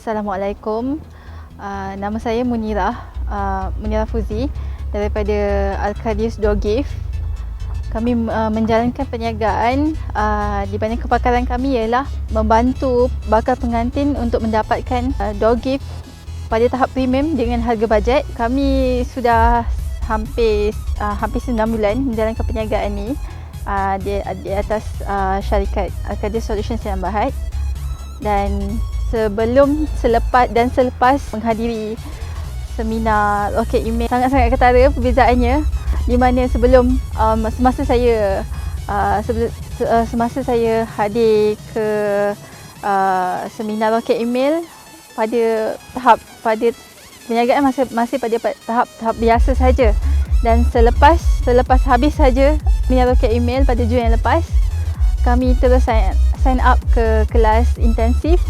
Assalamualaikum. Uh, nama saya Munirah, uh, Munirah Fuzi daripada Alkadius Dogif. Kami uh, menjalankan perniagaan uh, di mana kepakaran kami ialah membantu bakal pengantin untuk mendapatkan uh, dog gift pada tahap premium dengan harga bajet. Kami sudah hampir uh, hampir 9 bulan menjalankan perniagaan ini uh, di, di atas uh, syarikat Alkadius Solutions yang Bahad dan sebelum, selepas dan selepas menghadiri seminar. Rocket Email sangat-sangat ketara perbezaannya di mana sebelum um, semasa saya uh, sebelum, uh, semasa saya hadir ke uh, seminar Rocket Email pada tahap pada perniagaan masih masih pada tahap tahap biasa saja dan selepas selepas habis saja seminar Rocket Email pada Jun yang lepas kami terus sign, sign up ke kelas intensif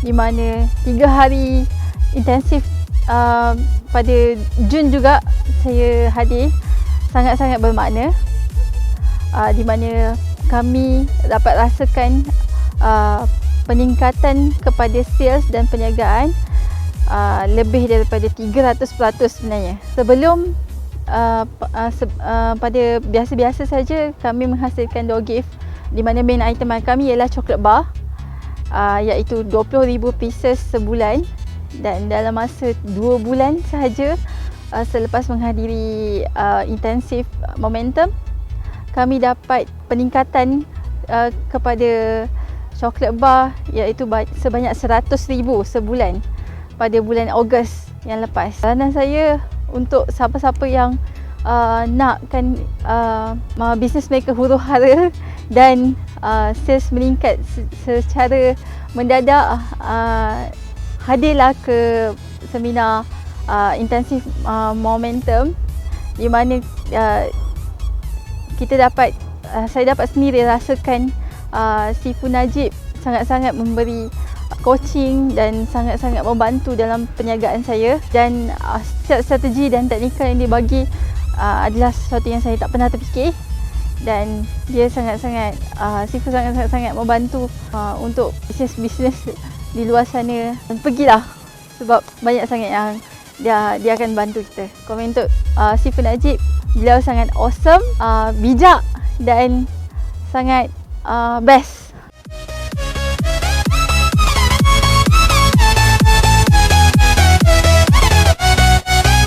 di mana tiga hari intensif uh, pada Jun juga saya hadir. Sangat-sangat bermakna. Uh, di mana kami dapat rasakan uh, peningkatan kepada sales dan perniagaan uh, lebih daripada 300% sebenarnya. Sebelum uh, uh, se- uh, pada biasa-biasa saja kami menghasilkan dog gift di mana main item kami ialah coklat bar uh, iaitu 20,000 pieces sebulan dan dalam masa 2 bulan sahaja uh, selepas menghadiri uh, intensif momentum kami dapat peningkatan uh, kepada coklat bar iaitu sebanyak 100,000 sebulan pada bulan Ogos yang lepas. Dan saya untuk siapa-siapa yang uh, nakkan uh, bisnes mereka huru hara dan uh, sales meningkat secara mendadak uh, hadirlah ke seminar uh, intensif uh, momentum di mana uh, kita dapat uh, saya dapat sendiri rasakan uh, Sifu Najib sangat-sangat memberi coaching dan sangat-sangat membantu dalam perniagaan saya dan uh, strategi dan teknikal yang dibagi uh, adalah sesuatu yang saya tak pernah terfikir dan dia sangat-sangat uh, Sifu sangat-sangat membantu uh, untuk bisnes-bisnes di luar sana. Dan pergilah sebab banyak sangat yang dia dia akan bantu kita. Komen untuk uh, Sifu Najib, beliau sangat awesome, uh, bijak dan sangat uh, best